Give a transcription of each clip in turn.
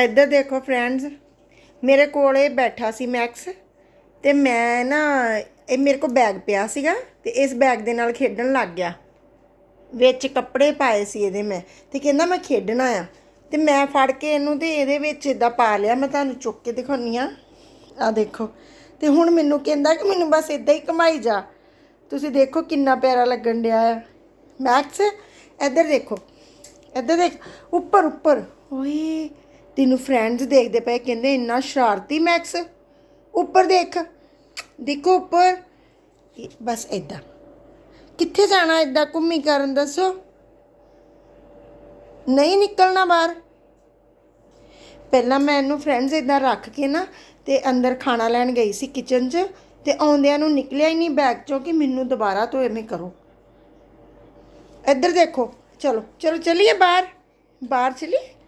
ਇੱਧਰ ਦੇਖੋ ਫਰੈਂਡਸ ਮੇਰੇ ਕੋਲ ਇਹ ਬੈਠਾ ਸੀ ਮੈਕਸ ਤੇ ਮੈਂ ਨਾ, ਇਹ ਮੇਰੇ ਕੋਲ ਬੈਗ ਪਿਆ ਸੀਗਾ ਤੇ ਇਸ ਬੈਗ ਦੇ ਨਾਲ ਖੇਡਣ ਲੱਗ ਗਿਆ। ਵਿੱਚ ਕੱਪੜੇ ਪਾਏ ਸੀ ਇਹਦੇ ਮੈਂ ਤੇ ਕਹਿੰਦਾ ਮੈਂ ਖੇਡਣਾ ਆ। ਤੇ ਮੈਂ ਫੜ ਕੇ ਇਹਨੂੰ ਤੇ ਇਹਦੇ ਵਿੱਚ ਇਦਾਂ ਪਾ ਲਿਆ, ਮੈਂ ਤੁਹਾਨੂੰ ਚੁੱਕ ਕੇ ਦਿਖਾਉਣੀ ਆ ਆ ਦੇਖੋ, ਤੇ ਹੁਣ ਮੈਨੂੰ ਕਹਿੰਦਾ ਕਿ ਮੈਨੂੰ ਬਸ ਇਦਾਂ ਹੀ ਘਮਾਈ ਜਾ। ਤੁਸੀਂ ਦੇਖੋ ਕਿੰਨਾ ਪਿਆਰਾ ਲੱਗਣ ਡਿਆ ਆ। ਮੈਕਸ ਇੱਧਰ ਦੇਖੋ, ਇੱਧਰ ਦੇਖ, ਉੱਪਰ ਉੱਪਰ। ਓਏ ਤੈਨੂੰ ਫਰੈਂਡਸ ਦੇਖਦੇ ਪਏ ਕਹਿੰਦੇ ਇੰਨਾ ਸ਼ਰਾਰਤੀ ਮੈਕਸ ਉੱਪਰ ਦੇਖ। ਦੇਖੋ ਉੱਪਰ। ਬਸ ਇਦਾਂ ਕਿੱਥੇ ਜਾਣਾ ਇਦਾਂ ਘੁੰਮੀ ਕਰਨ, ਦੱਸੋ? ਨਹੀਂ ਨਿਕਲਣਾ ਬਾਹਰ। ਪਹਿਲਾਂ ਮੈਂ ਇਹਨੂੰ ਫਰੈਂਡਸ ਇਦਾਂ ਰੱਖ ਕੇ ਨਾ ਤੇ ਅੰਦਰ ਖਾਣਾ ਲੈਣ ਗਈ ਸੀ ਕਿਚਨ 'ਚ ਤੇ ਆਉਂਦਿਆਂ ਨੂੰ ਨਿਕਲਿਆ ਹੀ ਨਹੀਂ ਬੈਗ 'ਚੋਂ ਕਿ ਮੈਨੂੰ ਦੁਬਾਰਾ ਤੋਂ ਐਵੇਂ ਕਰੋ। ਇੱਧਰ ਦੇਖੋ। ਚਲੋ ਚਲੋ, ਚਲੀਏ ਬਾਹਰ। ਬਾਹਰ ਚਲੀਏ?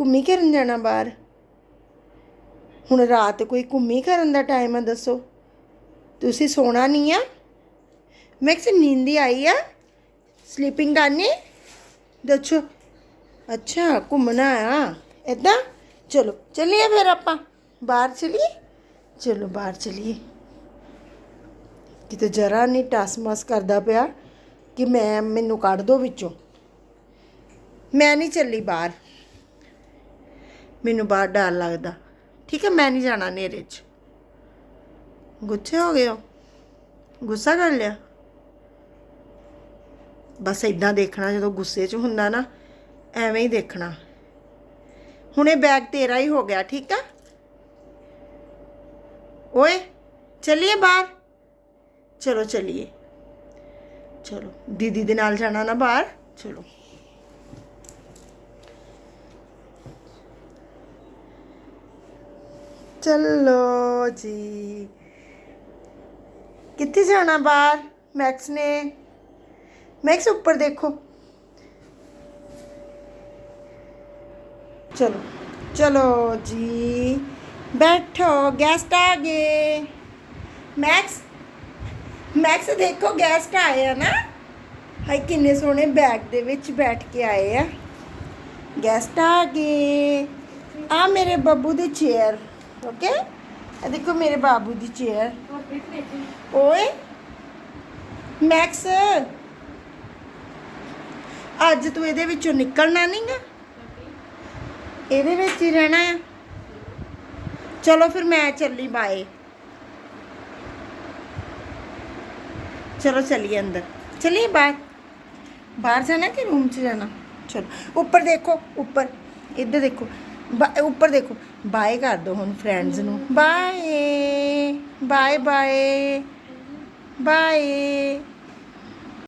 ਘੁੰਮੀ ਕਰਨ ਜਾਣਾ ਬਾਹਰ? ਹੁਣ ਰਾਤ ਕੋਈ ਘੁੰਮੀ ਕਰਨ ਦਾ ਟਾਈਮ ਆ, ਦੱਸੋ। ਤੁਸੀਂ ਸੋਣਾ ਨਹੀਂ ਆ? ਮੈਂ ਕਿਹਾ ਨੀਂਦ ਆਈ ਆ। ਸਲੀਪਿੰਗ ਕਰਨੀ? ਦੱਸੋ। ਅੱਛਾ, ਘੁੰਮਣਾ ਆ। ਇਦਾਂ ਚਲੋ, ਚੱਲੀਏ ਫਿਰ ਆਪਾਂ। ਬਾਹਰ ਚਲੀਏ? ਚਲੋ, ਬਾਹਰ ਚਲੀਏ। ਕਿਤੇ ਜਰਾ ਨਹੀਂ ਟਸਮਸ ਕਰਦਾ ਪਿਆ ਕਿ ਮੈਂ, ਮੈਨੂੰ ਕੱਢ ਦੋ ਵਿੱਚੋਂ। ਮੈਂ ਨਹੀਂ ਚੱਲੀ ਬਾਹਰ। ਮੈਨੂੰ ਬਾਹਰ ਡਰ ਲੱਗਦਾ। ਠੀਕ ਹੈ, ਮੈਂ ਨਹੀਂ ਜਾਣਾ ਨੇਰੇ 'ਚ। ਗੁੱਸੇ ਹੋ ਗਏ ਹੋ? ਗੁੱਸਾ ਕਰ ਲਿਆ? ਬਸ ਇਦਾਂ ਦੇਖਣਾ, ਜਦੋਂ ਗੁੱਸੇ 'ਚ ਹੁੰਦਾ ਨਾ, ਐਵੇਂ ਹੀ ਦੇਖਣਾ। ਹੁਣ ਇਹ ਬੈਗ ਤੇਰਾ ਹੀ ਹੋ ਗਿਆ, ਠੀਕ ਆ ਓਏ, ਚੱਲੀਏ ਬਾਹਰ? ਚਲੋ, ਚੱਲੀਏ। ਚਲੋ, ਦੀਦੀ ਦੇ ਨਾਲ ਜਾਣਾ ਨਾ ਬਾਹਰ? ਚਲੋ। ਚਲੋ ਜੀ। ਕਿੱਥੇ ਜਾਣਾ ਬਾਹਰ? ਮੈਕਸ ਨੇ। ਮੈਕਸ ਉੱਪਰ ਦੇਖੋ। ਚਲੋ ਚਲੋ ਜੀ। ਬੈਠੋ ਗੈਸਟ ਆ ਗਏ। ਮੈਕਸ ਮੈਕਸ ਦੇਖੋ ਗੈਸਟ ਆਏ ਆ ਨਾ? ਹਾਈ ਕਿੰਨੇ ਸੋਹਣੇ ਬੈਗ ਦੇ ਵਿੱਚ ਬੈਠ ਕੇ ਆਏ ਆ। ਗੈਸਟ ਆ ਗਏ। ਆ ਮੇਰੇ ਬੱਬੂ ਦੀ ਚੇਅਰ ਓਕੇ ਇਹ ਦੇਖੋ ਮੇਰੇ ਬਾਬੂ ਦੀ ਚੇਅਰ ਓਏ ਮੈਕਸ ਅੱਜ ਤੂੰ ਇਹਦੇ ਵਿੱਚੋਂ ਨਿਕਲਣਾ ਨਹੀਂਗਾ ਇਹਦੇ ਵਿੱਚ ਹੀ ਰਹਿਣਾ ਆ ਚਲੋ ਫਿਰ ਮੈਂ ਚੱਲੀ ਬਾਏ ਚਲੋ ਚਲੀਏ ਅੰਦਰ ਚਲੀਏ ਬਾਹਰ ਬਾਹਰ ਜਾਣਾ ਕਿ ਰੂਮ 'ਚ ਜਾਣਾ ਚਲੋ ਉੱਪਰ ਦੇਖੋ ਉੱਪਰ ਇੱਧਰ ਦੇਖੋ ਬਾ- ਉੱਪਰ ਦੇਖੋ। ਬਾਏ ਕਰ ਦੋ ਹੁਣ ਫਰੈਂਡਸ ਨੂੰ। Bye bye bye bye.